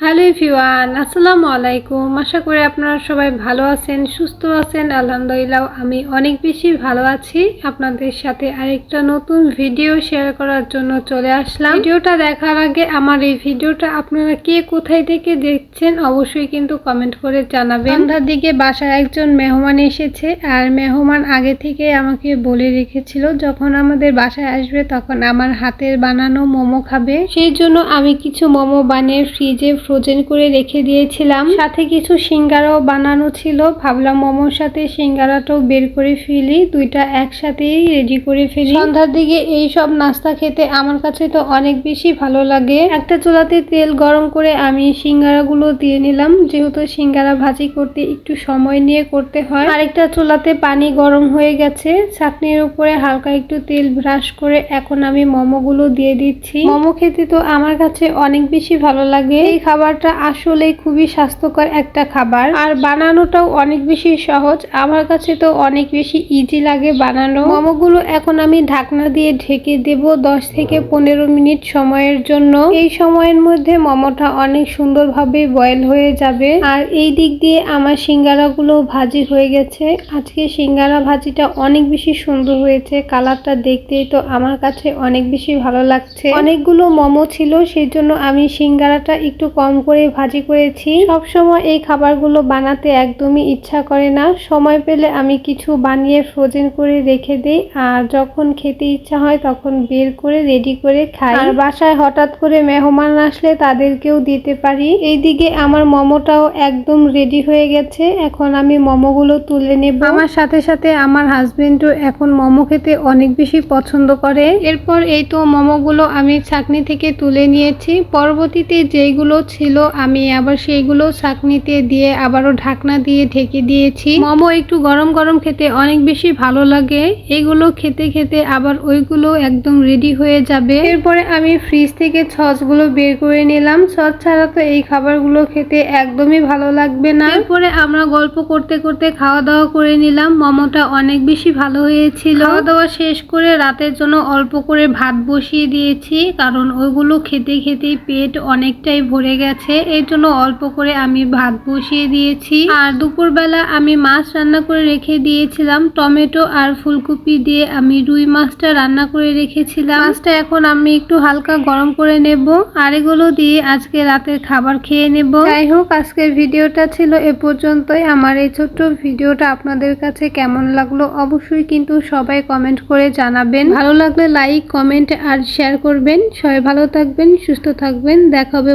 Hello everyone, আসসালামু আলাইকুম। আশা করি আপনারা সবাই ভালো আছেন, সুস্থ আছেন। আলহামদুলিল্লাহ, আমি অনেক বেশি ভালো আছি। আপনাদের সাথে আরেকটা নতুন ভিডিও শেয়ার করার জন্য চলে আসলাম। ভিডিওটা দেখার আগে আমার এই ভিডিওটা আপনারা কে কোথায় থেকে দেখছেন অবশ্যই কিন্তু কমেন্ট করে জানাবেন। সন্ধ্যার দিকে বাসায় একজন মেহমান এসেছে আর মেহমান আগে থেকে আমাকে বলে রেখেছিল, যখন আমাদের বাসায় আসবে তখন আমার হাতের বানানো মোমো খাবে। সেই জন্য আমি কিছু মোমো বানিয়ে ফ্রিজে ফ্রোজেন করে রেখে দিয়েছিলাম। সাথে কিছু সিঙ্গারাও বানানো ছিল। ভাবলাম মোমোর সাথে সিঙ্গারাটাও বের করে ফেলি। দুইটা একসাথেই রেডি করে ফেলি। সন্ধ্যার দিকে এই সব নাস্তা খেতে আমার কাছে তো অনেক বেশি ভালো লাগে। একটা চুলাতে তেল গরম করে আমি সিঙ্গারাগুলো দিয়ে নিলাম। যেহেতু সিঙ্গারা ভাজি করতে একটু সময় নিয়ে করতে হয়। আরেকটা চুলাতে পানি গরম হয়ে গেছে। চাটনির উপরে হালকা একটু তেল ব্রাশ করে এখন আমি মোমোগুলো দিয়ে দিচ্ছি। মোমো খেতে তো আমার কাছে অনেক বেশি ভালো লাগে। এই খাবারটা আসলে খুবই স্বাস্থ্যকর একটা খাবার। আর বানানোটাও অনেক বেশি সহজ। আমার কাছে তো অনেক বেশি ইজি লাগে বানানো। মোমোগুলো এখন আমি ঢাকনা দিয়ে ঢেকে দেব দশ থেকে পনেরো মিনিট সময়ের জন্য। এই সময়ের মধ্যে মোমোটা অনেক সুন্দরভাবে বয়েল হয়ে যাবে। আর এই দিক দিয়ে আমার সিঙ্গারাগুলো ভাজি হয়ে গেছে। আজকে সিঙ্গারা ভাজিটা অনেক বেশি সুন্দর হয়েছে। কালারটা দেখতেই তো আমার কাছে অনেক বেশি ভালো লাগছে। অনেকগুলো মোমো ছিল, সেই জন্য আমি সিঙ্গারাটা একটু কম করে ভাজি করেছি। সব সময় এই খাবারগুলো বানাতে একদমই ইচ্ছা করে না। সময় পেলে আমি কিছু বানিয়ে ফ্রোজেন করে রেখে দিই। আর যখন খেতে ইচ্ছা হয় তখন বের করে রেডি করে খাই। আর বাসায় হঠাৎ করে মেহমান আসলে তাদেরকেও দিতে পারি। এইদিকে আমার মোমোটাও একদম রেডি হয়ে গেছে। এখন আমি মোমোগুলো তুলে নেব। আমার সাথে সাথে আমার হাজবেন্ডও এখন মোমো খেতে অনেক বেশি পছন্দ করে। এরপর এই তো মোমোগুলো আমি ছাকনি থেকে তুলে নিয়েছি। পরবর্তীতে যেইগুলো ছিল, আমি আবার সেইগুলো ছাকনিতে দিয়ে আবারও ঢাকনা দিয়ে ঢেকে দিয়েছি। মোমো একটু গরম গরম খেতে অনেক বেশি ভালো লাগে। এগুলো খেতে খেতে আবার ওইগুলো একদম রেডি হয়ে যাবে। এরপরে আমি ফ্রিজ থেকে সসগুলো বের করে নিলাম। সস ছাড়া তো এই খাবারগুলো খেতে একদমই ভালো লাগবে না। এরপরে আমরা গল্প করতে করতে খাওয়া দাওয়া করে নিলাম। মোমোটা অনেক বেশি ভালো হয়েছিল। খাওয়া দাওয়া শেষ করে রাতের জন্য অল্প করে ভাত বসিয়ে দিয়েছি, কারণ ওইগুলো খেতে খেতেই পেট অনেকটাই ভরে গেছে, এর জন্য অল্প করে আমি ভাত বসিয়ে দিয়েছি। আর দুপুরবেলা আমি মাছ রান্না করে রেখে দিয়েছিলাম, টমেটো আর ফুলকপি দিয়ে আমি রুই মাছটা রান্না করে রেখেছিলাম। মাছটা এখন আমি একটু হালকা গরম করে নেব, আর এগুলো দিয়ে আজকে রাতের খাবার খেয়ে নেব। যাই হোক, আজকের ভিডিওটা ছিল এ পর্যন্তই। আমার এই ছোট্ট ভিডিওটা আপনাদের কাছে কেমন লাগল অবশ্যই কিন্তু সবাই কমেন্ট করে জানাবেন। ভালো লাগলে লাইক, কমেন্ট আর শেয়ার করবেন। সবাই ভালো থাকবেন, সুস্থ থাকবেন। দেখা হবে